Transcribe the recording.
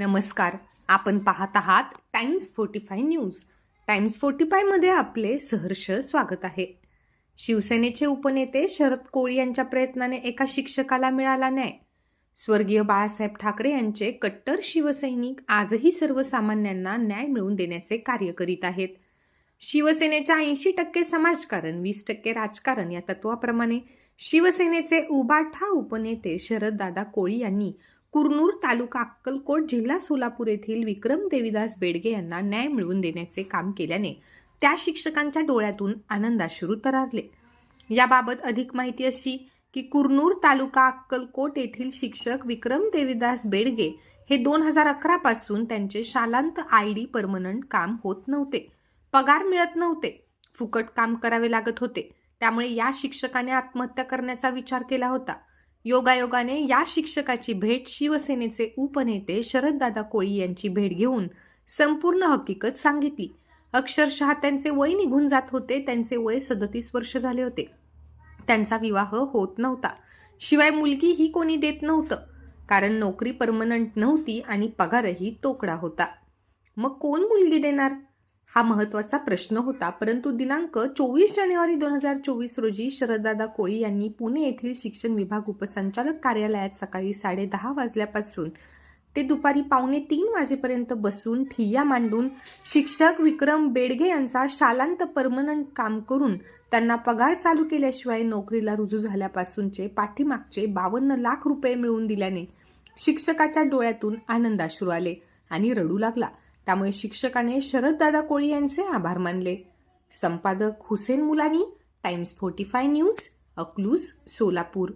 नमस्कार. आपण पाहत आहात Times forty five news. Times forty फायमध्ये आपले सहर्ष स्वागत आहे. शिवसेनेचे उपनेते शरद कोळी यांच्या प्रयत्नाने एका शिक्षकाला मिळाला न्याय. स्वर्गीय बाळासाहेब ठाकरे यांचे कट्टर शिवसैनिक आजही सर्वसामान्यांना न्याय मिळवून देण्याचे कार्य करीत आहेत. शिवसेनेच्या ऐंशी टक्के समाजकारण वीस टक्के राजकारण या तत्वाप्रमाणे शिवसेनेचे उबाठा उपनेते शरददादा कोळी यांनी कुरनूर तालुका अक्कलकोट जिल्हा सोलापूर येथील विक्रम देवीदास बेडगे यांना न्याय मिळवून देण्याचे काम केल्याने त्या शिक्षकांच्या डोळ्यातून आनंदाश्रू तरारले. याबाबत अधिक माहिती अशी की कुरनूर तालुका अक्कलकोट येथील शिक्षक विक्रम देवीदास बेडगे हे दोन हजार अकरा पासून त्यांचे शालांत आय डी परमनंट काम होत नव्हते. पगार मिळत नव्हते. फुकट काम करावे लागत होते. त्यामुळे या शिक्षकाने आत्महत्या करण्याचा विचार केला होता. योगायोगाने या शिक्षकाची भेट शिवसेनेचे उपनेते शरददादा कोळी यांची भेट घेऊन संपूर्ण हकीकत सांगितली. अक्षरशः त्यांचे वय निघून जात होते. त्यांचे वय सदतीस वर्ष झाले होते. त्यांचा विवाह होत नव्हता. शिवाय मुलगी ही कोणी देत नव्हतं. कारण नोकरी परमनंट नव्हती आणि पगारही तोकडा होता. मग कोण मुलगी देणार? हा महत्त्वाचा प्रश्न होता. परंतु दिनांक चोवीस जानेवारी दोन हजार चोवीस रोजी शरददादा कोळी यांनी पुणे येथील शिक्षण विभाग उपसंचालक कार्यालयात सकाळी साडेदहा वाजल्यापासून ते दुपारी पावणे तीन वाजेपर्यंत बसून ठिय्या मांडून शिक्षक विक्रम बेडगे यांचा शालांत परमनंट काम करून त्यांना पगार चालू केल्याशिवाय नोकरीला रुजू झाल्यापासूनचे पाठीमागचे बावन्न लाख रुपये मिळवून दिल्याने शिक्षकाच्या डोळ्यातून आनंदाश्रू आले आणि रडू लागला. त्यामुळे शिक्षकाने शरददादा कोळी यांचे आभार मानले. संपादक Hussain Mulani Times forty five news Akluj Solapur.